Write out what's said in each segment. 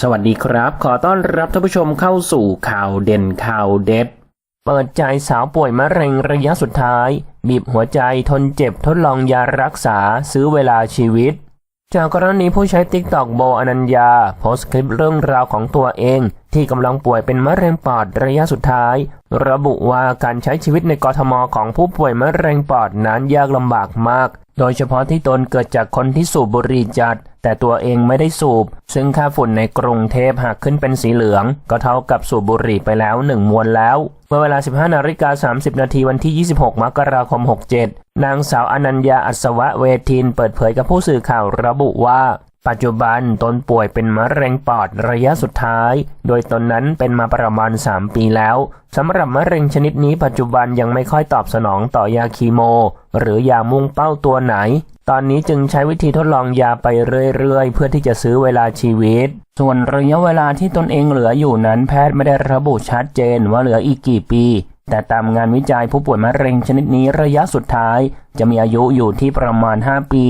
สวัสดีครับ ขอต้อนรับท่านผู้ชมเข้าสู่ข่าวเด่นข่าวเด็ด เปิดใจสาวป่วยมะเร็งระยะสุดท้าย บีบหัวใจทนเจ็บทดลองยารักษาซื้อเวลาชีวิต จากกรณีผู้ใช้ติ๊กตอกโบอนัญญา โพสต์คลิปเรื่องราวของตัวเอง ที่กำลังป่วยเป็นมะเร็งปอดระยะสุดท้าย ระบุว่าการใช้ชีวิตในกทมของผู้ป่วยมะเร็งปอดนั้นยากลำบากมาก โดยเฉพาะที่ตนเกิดจากคนที่สูบบุหรี่จัด แต่ตัวเองไม่ได้สูบ ซึ่งค่าฝุ่นในกรุงเทพหากขึ้นเป็นสีเหลือง ก็เท่ากับสูบบุหรี่ไปแล้วหนึ่งมวนแล้ว เมื่อเวลา 15นาฬิกา30 นาทีวันที่ 26 มกราคม 67 นางสาวอนัญญาอัศวะเวทิน เปิดเผยกับผู้สื่อข่าวระบุว่า ปัจจุบันตนป่วยเป็นมะเร็งปอดระยะสุดท้าย โดยตนนั้นเป็นมาประมาณ 3 ปีแล้วสำหรับมะเร็งชนิดนี้ปัจจุบันยังไม่ค่อยตอบสนองต่อยาคีโม หรือยามุ่งเป้าตัวไหน ตอนนี้จึงใช้วิธีทดลองยาไปเรื่อยๆ เพื่อที่จะซื้อเวลาชีวิต ส่วนระยะเวลาที่ตนเองเหลืออยู่นั้นแพทย์ไม่ได้ระบุชัดเจนว่าเหลืออีกกี่ปีแต่ตามงานวิจัยผู้ป่วยมะเร็งชนิดนี้ระยะสุดท้าย จะมีอายุอยู่ที่ประมาณ 5 ปี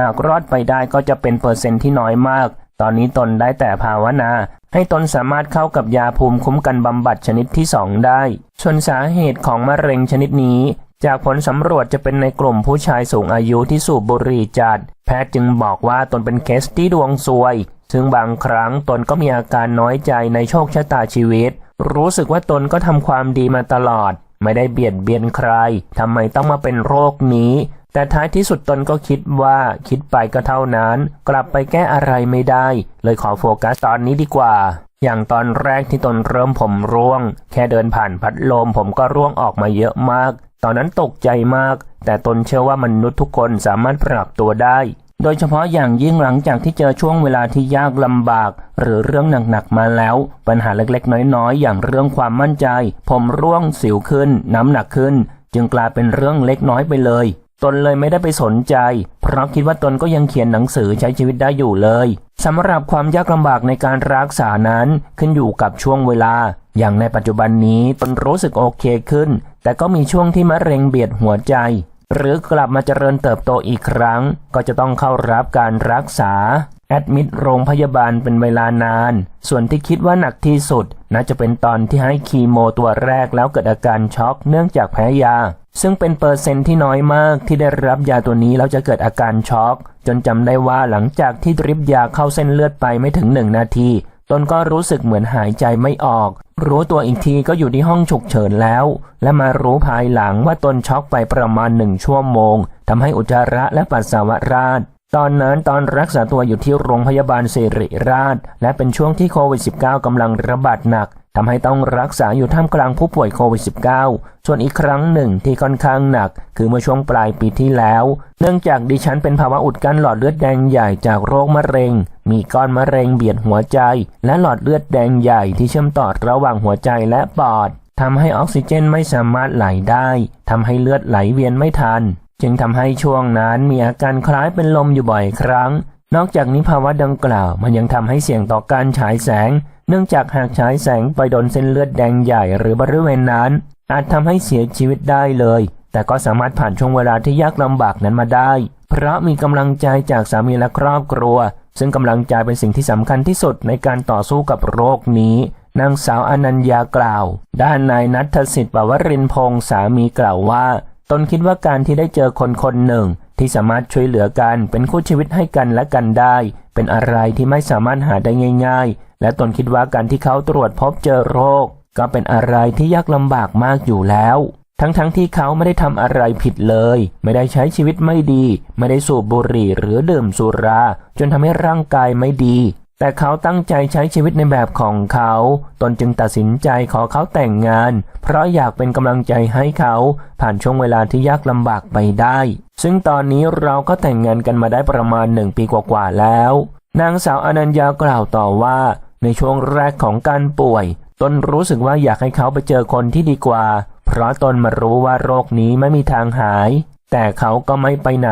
หากรอดไปได้ก็จะเป็นเปอร์เซ็นต์ที่น้อยมาก ตอนนี้ตนได้แต่ภาวนา ให้ตนสามารถเข้ากับยาภูมิคุ้มกันบำบัดชนิดที่ 2 ได้ ส่วนสาเหตุของมะเร็งชนิดนี้ จากผลสำรวจจะเป็นในกลุ่มผู้ชายสูงอายุที่สูบบุหรี่จัด แพทย์จึงบอกว่าตนเป็นเคสที่ดวงซวย ซึ่งบางครั้งตนก็มีอาการน้อยใจในโชคชะตาชีวิต รู้สึกว่าตนก็ทำความดีมาตลอด ไม่ได้เบียดเบียนใครทำไมต้องมาเป็นโรคนี้ แต่ท้ายที่สุดตนก็คิดว่าคิดไปก็เท่านั้น กลับไปแก้อะไรไม่ได้ เลยขอโฟกัสตอนนี้ดีกว่า อย่างตอนแรกที่ตนเริ่มผมร่วง แค่เดินผ่านพัดลมผมก็ร่วงออกมาเยอะมาก ตอนนั้นตกใจมาก แต่ตนเชื่อว่ามนุษย์ทุกคนสามารถปรับตัวได้ โดยเฉพาะอย่างยิ่งหลังจากที่เจอช่วงเวลาที่ยากลำบาก หรือเรื่องหนักๆมาแล้ว ปัญหาเล็กๆ น้อยๆ อย่างเรื่องความมั่นใจ ผมร่วงสิวขึ้น น้ำหนักขึ้น จึงกลายเป็นเรื่องเล็กน้อยไปเลย ตนเลยไม่ได้ไปสนใจ เพราะคิดว่าตนก็ยังเขียนหนังสือใช้ชีวิตได้อยู่เลยสำหรับความยากลำบากในการรักษานั้นขึ้นอยู่กับช่วงเวลา อย่างในปัจจุบันนี้ตนรู้สึกโอเคขึ้น แต่ก็มีช่วงที่มะเร็งเบียดหัวใจ หรือกลับมาเจริญเติบโตอีกครั้ง ก็จะต้องเข้ารับการรักษาแอดมิดโรงพยาบาลเป็นเวลานาน ส่วนที่คิดว่าหนักที่สุด น่าจะเป็นตอนที่ให้คีโมตัวแรกแล้วเกิดอาการช็อกเนื่องจากแพ้ยา ซึ่งเป็นเปอร์เซ็นต์ที่น้อยมากที่ได้รับยาตัวนี้แล้วจะเกิดอาการช็อก จนจำได้ว่าหลังจากที่ดริปยาเข้าเส้นเลือดไปไม่ถึงหนึ่งนาที ตนก็รู้สึกเหมือนหายใจไม่ออก รู้ตัวอีกทีก็อยู่ที่ห้องฉุกเฉินแล้ว และมารู้ภายหลังว่าตนช็อกไปประมาณหนึ่งชั่วโมงทำให้อุจจาระและปัสสาวะราดตอนนั้นตอนรักษาตัวอยู่ที่โรงพยาบาลสิริราช และเป็นช่วงที่โควิด -19 กำลังระบาดหนัก ทำให้ต้องรักษาอยู่ท่ามกลางผู้ป่วยโควิด -19 ส่วนอีกครั้งหนึ่งที่ค่อนข้างหนัก คือเมื่อช่วงปลายปีที่แล้ว เนื่องจากดิฉันเป็นภาวะอุดกั้นหลอดเลือดแดงใหญ่จากโรคมะเร็ง มีก้อนมะเร็งเบียดหัวใจ และหลอดเลือดแดงใหญ่ที่เชื่อมต่อระหว่างหัวใจและปอดทำให้ออกซิเจนไม่สามารถไหลได้ทำให้เลือดไหลเวียนไม่ทัน จึงทำให้ช่วงนั้นมีอาการคล้ายเป็นลมอยู่บ่อยครั้ง นอกจากนี้ภาวะดังกล่าว มันยังทำให้เสี่ยงต่อการฉายแสง เนื่องจากหากฉายแสงไปโดนเส้นเลือดแดงใหญ่หรือบริเวณนั้น อาจทำให้เสียชีวิตได้เลย แต่ก็สามารถผ่านช่วงเวลาที่ยากลำบากนั้นมาได้ เพราะมีกำลังใจจากสามีและครอบครัว ซึ่งกำลังใจเป็นสิ่งที่สำคัญที่สุดในการต่อสู้กับโรคนี้นางสาวอนัญญากล่าว ด้านนายนัทสิทธิ์ปวรินพงษ์สามีกล่าวว่า ตนคิดว่าการที่ได้เจอคนคนหนึ่ง ที่สามารถช่วยเหลือกันเป็นคู่ชีวิตให้กันและกันได้ เป็นอะไรที่ไม่สามารถหาได้ง่าย ๆ และตนคิดว่าการที่เขาตรวจพบเจอโรค ก็เป็นอะไรที่ยากลำบากมากอยู่แล้ว ทั้งๆทที่เขาไม่ได้ทำอะไรผิดเลย ไม่ได้ใช้ชีวิตไม่ดี ไม่ได้สูบบุหรี่หรือดื่มสุรา จนทำให้ร่างกายไม่ดี แต่เขาตั้งใจใช้ชีวิตในแบบของเขา ตนจึงตัดสินใจขอเขาแต่งงาน เพราะอยากเป็นกำลังใจให้เขาผ่านช่วงเวลาที่ยากลำบากไปได้ ซึ่งตอนนี้เราก็แต่งงานกันมาได้ประมาณหนึ่งปีกว่าๆแล้ว นางสาวอนัญญากล่าวต่อว่า ในช่วงแรกของการป่วย ตนรู้สึกว่าอยากให้เขาไปเจอคนที่ดีกว่า เพราะตนมารู้ว่าโรคนี้ไม่มีทางหาย แต่เขาก็ไม่ไปไหน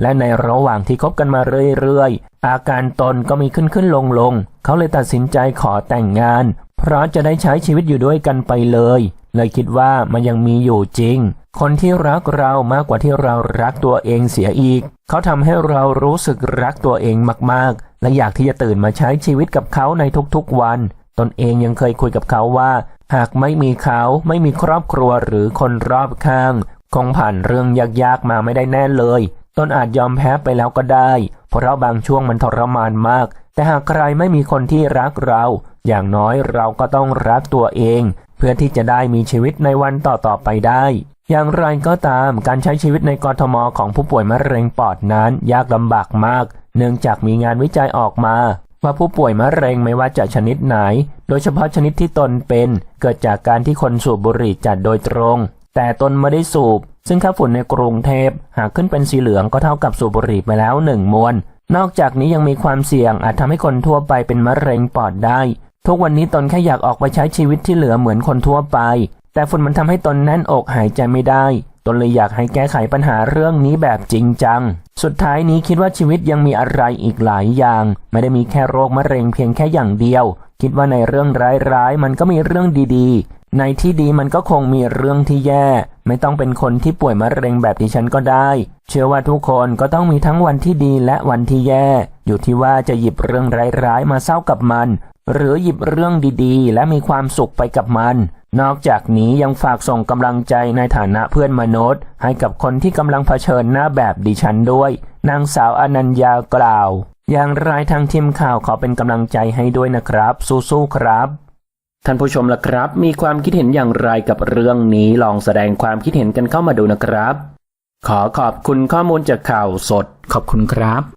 และในระหว่างที่คบกันมาเรื่อยๆ อาการตนก็มีขึ้นขึ้นลงลงๆเขาเลยตัดสินใจขอแต่งงาน เพราะจะได้ใช้ชีวิตอยู่ด้วยกันไปเลย เลยคิดว่ามันยังมีอยู่จริง คนที่รักเรามากกว่าที่เรารักตัวเองเสียอีก เขาทำให้เรารู้สึกรักตัวเองมากๆ และอยากที่จะตื่นมาใช้ชีวิตกับเขาในทุกๆวัน ตนเองยังเคยคุยกับเขาว่า หากไม่มีเขาไม่มีครอบครัวหรือคนรอบข้าง คงผ่านเรื่องยากๆมาไม่ได้แน่เลย ตนอาจยอมแพ้ไปแล้วก็ได้ เพราะบางช่วงมันทรมานมาก แต่หากใครไม่มีคนที่รักเรา อย่างน้อยเราก็ต้องรักตัวเอง เพื่อที่จะได้มีชีวิตในวันต่อๆไปได้ อย่างไรก็ตามการใช้ชีวิตในกรทมของผู้ป่วยมะเร็งปอดนั้นยากลำบากมาก เนื่องจากมีงานวิจัยออกมา ว่าผู้ป่วยมะเร็งไม่ว่าจะชนิดไหน โดยเฉพาะชนิดที่ตนเป็น เกิดจากการที่คนสูบบุหรี่จัดโดยตรง แต่ตนไม่ได้สูบ ซึ่งค่าฝุ่นในกรุงเทพหากขึ้นเป็นสีเหลืองก็เท่ากับสูบบุหรี่ไปแล้วหนึ่งมวน นอกจากนี้ยังมีความเสี่ยงอาจทำให้คนทั่วไปเป็นมะเร็งปอดได้ ทุกวันนี้ตนแค่อยากออกไปใช้ชีวิตที่เหลือเหมือนคนทั่วไป แต่ฝุ่นมันทำให้ตนแน่นอกหายใจไม่ได้ ตนเลยอยากให้แก้ไขปัญหาเรื่องนี้แบบจริงจัง สุดท้ายนี้คิดว่าชีวิตยังมีอะไรอีกหลายอย่าง ไม่ได้มีแค่โรคมะเร็งเพียงแค่อย่างเดียว คิดว่าในเรื่องร้ายๆ มันก็มีเรื่องดีๆ ในที่ดีมันก็คงมีเรื่องที่แย่ ไม่ต้องเป็นคนที่ป่วยมะเร็งแบบดิฉันก็ได้ เชื่อว่าทุกคนก็ต้องมีทั้งวันที่ดีและวันที่แย่ อยู่ที่ว่าจะหยิบเรื่องร้ายๆ มาเศร้ากับมัน หรือหยิบเรื่องดีๆ และมีความสุขไปกับมัน นอกจากนี้ยังฝากส่งกำลังใจในฐานะเพื่อนมนุษย์ ให้กับคนที่กำลังเผชิญหน้าแบบดิฉันด้วย นางสาวอนัญญากล่าว อย่างไรทางทีมข่าวขอเป็นกำลังใจให้ด้วยนะครับ สู้ๆครับท่านผู้ชมล่ะครับ มีความคิดเห็นอย่างไรกับเรื่องนี้ลองแสดงความคิดเห็นกันเข้ามาดูนะครับ ขอขอบคุณข้อมูลจากข่าวสด ขอบคุณครับ